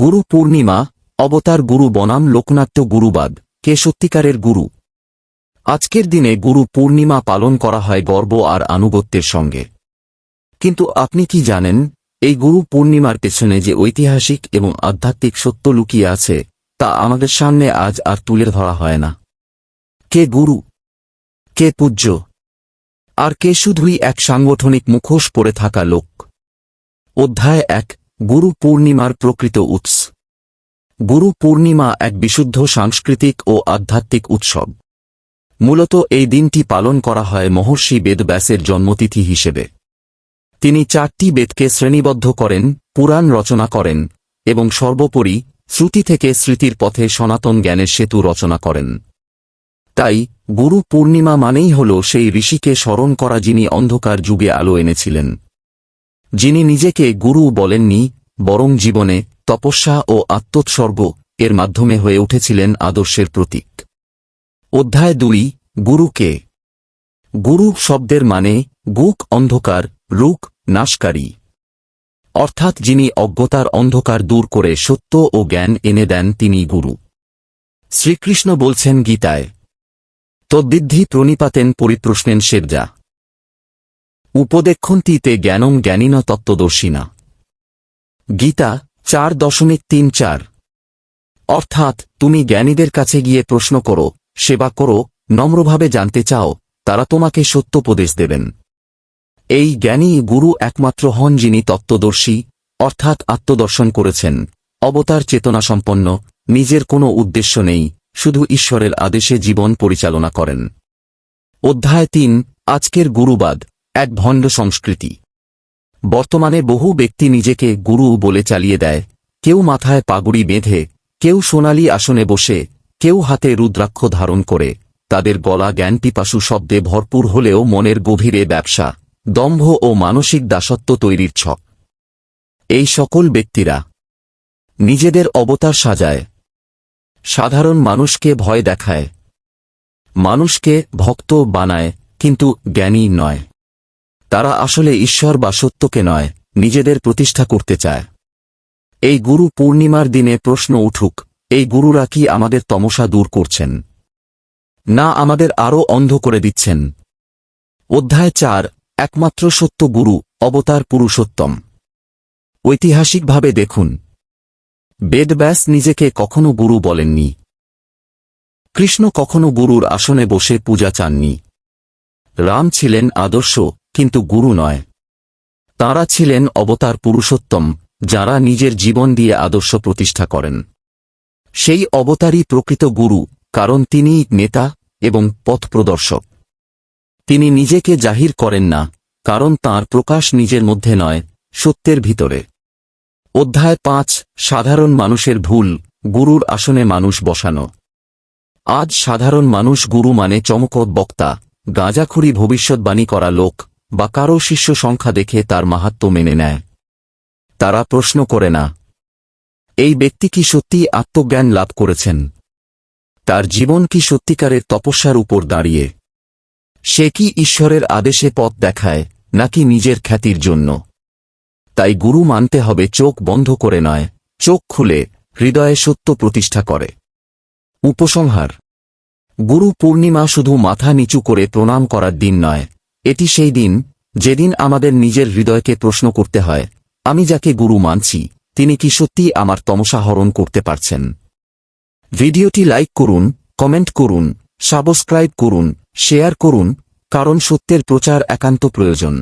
গুরু পূর্ণিমা, অবতার গুরু বনাম লোকনাট্য গুরুবাদ, কে সত্যিকারের গুরু? আজকের দিনে গুরু পূর্ণিমা পালন করা হয় গর্ব আর আনুগত্যের সঙ্গে। কিন্তু আপনি কি জানেন, এই গুরু পূর্ণিমার পেছনে যে ঐতিহাসিক এবং আধ্যাত্মিক সত্য লুকিয়ে আছে, তা আমাদের সামনে আজ আর তুলে ধরা হয় না। কে গুরু? কে পূজ্য? আর কে শুধুই এক সাংগঠনিক মুখোশ পরে থাকা লোক? অধ্যায় এক গুরু পূর্ণিমার প্রকৃত উৎস। গুরু পূর্ণিমা এক বিশুদ্ধ সাংস্কৃতিক ও আধ্যাত্মিক উৎসব। মূলত এই দিনটি পালন করা হয় মহর্ষি বেদব্যাসের জন্মতিথি হিসেবে। তিনি চারটি বেদকে শ্রেণীবদ্ধ করেন, পুরাণ রচনা করেন এবং সর্বোপরি শ্রুতি থেকে স্মৃতির পথে সনাতন জ্ঞানের সেতু রচনা করেন। তাই গুরু পূর্ণিমা মানেই হল সেই ঋষিকে স্মরণ করা যিনি অন্ধকার যুগে আলো এনেছিলেন। যিনি নিজেকে গুরু বলেননি, বরং জীবনে তপস্যা ও আত্মোৎসর্গ এর মাধ্যমে হয়ে উঠেছিলেন আদর্শের প্রতীক। অধ্যায় দুই গুরুকে গুরু শব্দের মানে গুক অন্ধকার, রুক নাশকারী। অর্থাৎ যিনি অজ্ঞতার অন্ধকার দূর করে সত্য ও জ্ঞান এনে দেন তিনি গুরু। শ্রীকৃষ্ণ বলছেন গীতায়, তদ্বিদ্ধি প্রণিপাতেন পরিপ্রশ্নেন সেবজা। উপদেক্ষন্তীতে জ্ঞানম জ্ঞানীন তত্ত্বদর্শিনা। গীতা চার দশমিক তিন চার। অর্থাৎ, তুমি জ্ঞানীদের কাছে গিয়ে প্রশ্ন করো, সেবা করো, নম্রভাবে জানতে চাও, তারা তোমাকে সত্যোপদেশ দেবেন। এই জ্ঞানী গুরু একমাত্র হন যিনি তত্ত্বদর্শী, অর্থাৎ আত্মদর্শন করেছেন, অবতার চেতনাসম্পন্ন নিজের কোনো উদ্দেশ্য নেই, শুধু ঈশ্বরের আদেশে জীবন পরিচালনা করেন। অধ্যায় তিন, আজকের গুরুবাদ। এক ভণ্ড সংস্কৃতি। বর্তমানে বহু ব্যক্তি নিজেকে গুরু বলে চালিয়ে দেয়। কেউ মাথায় পাগুড়ি বেঁধে, কেউ সোনালি আসনে বসে, কেউ হাতে রুদ্রাক্ষ ধারণ করে। তাদের গলা জ্ঞানপিপাসু শব্দে ভরপুর হলেও মনের গভীরে ব্যবসা, দম্ভ ও মানসিক দাসত্ব তৈরির ছক। এই সকল ব্যক্তিরা নিজেদের অবতার সাজায়। সাধারণ মানুষকে ভয় দেখায়। মানুষকে ভক্ত বানায়, কিন্তু জ্ঞানী নয়। তারা আসলে ঈশ্বর বা সত্যকে নয়, নিজেদের প্রতিষ্ঠা করতে চায়। এই গুরু পূর্ণিমার দিনে প্রশ্ন উঠুক, এই গুরুরা কি আমাদের তমসা দূর করছেন? না আমাদের আরও অন্ধ করে দিচ্ছেন? অধ্যায় চার, একমাত্র সত্য গুরু, অবতার পুরুষোত্তম। ঐতিহাসিকভাবে দেখুন। বেদব্যাস নিজেকে কখনো গুরু বলেননি। কৃষ্ণ কখনো গুরুর আসনে বসে পূজা চাননি। রাম ছিলেন আদর্শ কিন্তু গুরু নয়। তাঁরা ছিলেন অবতার পুরুষোত্তম, যারা নিজের জীবন দিয়ে আদর্শ প্রতিষ্ঠা করেন। সেই অবতারই প্রকৃত গুরু, কারণ তিনি নেতা এবং পথ প্রদর্শক। তিনি নিজেকে জাহির করেন না, কারণ তার প্রকাশ নিজের মধ্যে নয়, সত্যের ভিতরে। অধ্যায় পাঁচ, সাধারণ মানুষের ভুল, গুরুর আসনে মানুষ বসানো। আজ সাধারণ মানুষ গুরু মানে চমকদ বক্তা, গাঁজাখুরি ভবিষ্যৎবাণী করা লোক বা কারও শিষ্য সংখ্যা দেখে তার মাহাত্ম মেনে নেয়। তারা প্রশ্ন করে না, এই ব্যক্তি কি সত্যি আত্মজ্ঞান লাভ করেছেন? তার জীবন কি সত্যিকারের তপস্যার উপর দাঁড়িয়ে? সে কি ঈশ্বরের আদেশে পথ দেখায়, নাকি নিজের খ্যাতির জন্য? তাই গুরু মানতে হবে চোখ বন্ধ করে নয়, চোখ খুলে হৃদয়ে সত্য প্রতিষ্ঠা করে। উপসংহার, গুরু পূর্ণিমা শুধু মাথা নিচু করে প্রণাম করার দিন নয় এটি সেই দিন, যেদিন আমাদের নিজের হৃদয়কে প্রশ্ন করতে হয়, আমি যাকে গুরু মানছি, তিনি কি সত্যি আমার তমসা হরণ করতে পারছেন? ভিডিওটি লাইক করুন, কমেন্ট করুন, সাবস্ক্রাইব করুন, শেয়ার করুন, কারণ সত্যের প্রচার একান্ত প্রয়োজন।